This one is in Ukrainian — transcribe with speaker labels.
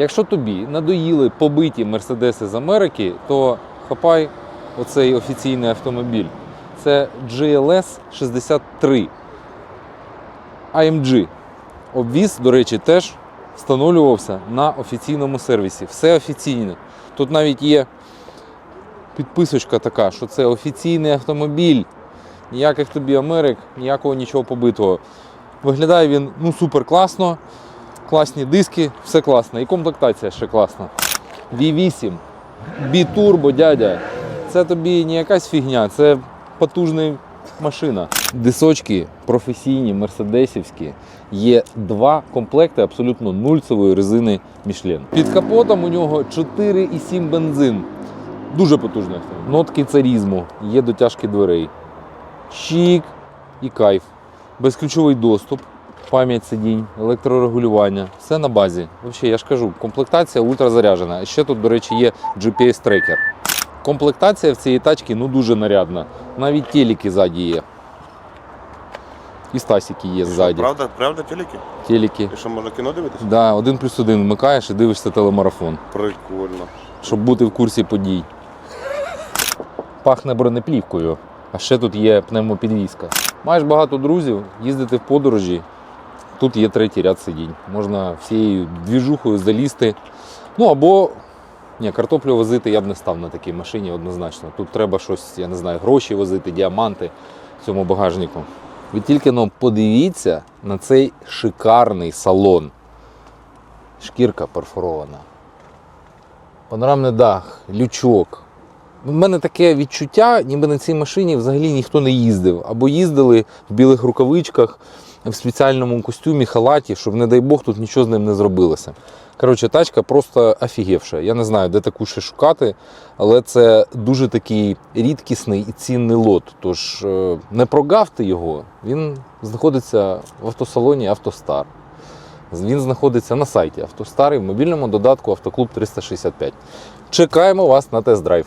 Speaker 1: Якщо тобі надоїли побиті мерседеси з Америки, то хапай оцей офіційний автомобіль. Це GLS 63 AMG. Обвіз, до речі, теж встановлювався на офіційному сервісі. Все офіційне. Тут навіть є підписочка така, що це офіційний автомобіль. Ніяких тобі Америк, ніякого нічого побитого. Виглядає він ну, супер класно, класні диски, все класно. І комплектація ще класна. V8, B-Turbo, дядя. Це тобі не якась фігня, це потужна машина. Дисочки професійні, мерседесівські. Є два комплекти абсолютно нульцевої резини Michelin. Під капотом у нього 4,7 бензин. Дуже потужний автомобіль. Нотки царізму, є дотяжки дверей. Чік і кайф. Безключовий доступ, пам'ять сидінь, електрорегулювання. Все на базі. Взагалі, я ж кажу, комплектація ультразаряджена. А ще тут, до речі, є GPS-трекер. Комплектація в цієї тачки ну, дуже нарядна. Навіть телеки ззаді є. І стасики є ззаді.
Speaker 2: Правда, правда, телеки?
Speaker 1: Телеки.
Speaker 2: І що можна кіно дивитися?
Speaker 1: Да, один плюс один вмикаєш і дивишся телемарафон,
Speaker 2: Прикольно.
Speaker 1: щоб бути в курсі подій. Пахне бронеплівкою, а ще тут є пневмопідвізка. Маєш багато друзів, їздити в подорожі. Тут є третій ряд сидінь. Можна всією двіжухою залізти. Ну або ні, картоплю возити я б не став на такій машині однозначно. Тут треба щось, я не знаю, гроші возити, діаманти в цьому багажнику. Ви тільки ну, подивіться на цей шикарний салон. Шкірка перфорована. Панорамний дах, лючок. У мене таке відчуття, ніби на цій машині взагалі ніхто не їздив. Або їздили в білих рукавичках, в спеціальному костюмі, халаті, щоб, не дай Бог, тут нічого з ним не зробилося. Коротше, тачка просто офігівша. Я не знаю, де таку ще шукати, але це дуже такий рідкісний і цінний лот. Тож е, не прогавте його, він знаходиться в автосалоні Автостар. Він знаходиться на сайті Автостар і в мобільному додатку Автоклуб 365. Чекаємо вас на тест-драйв.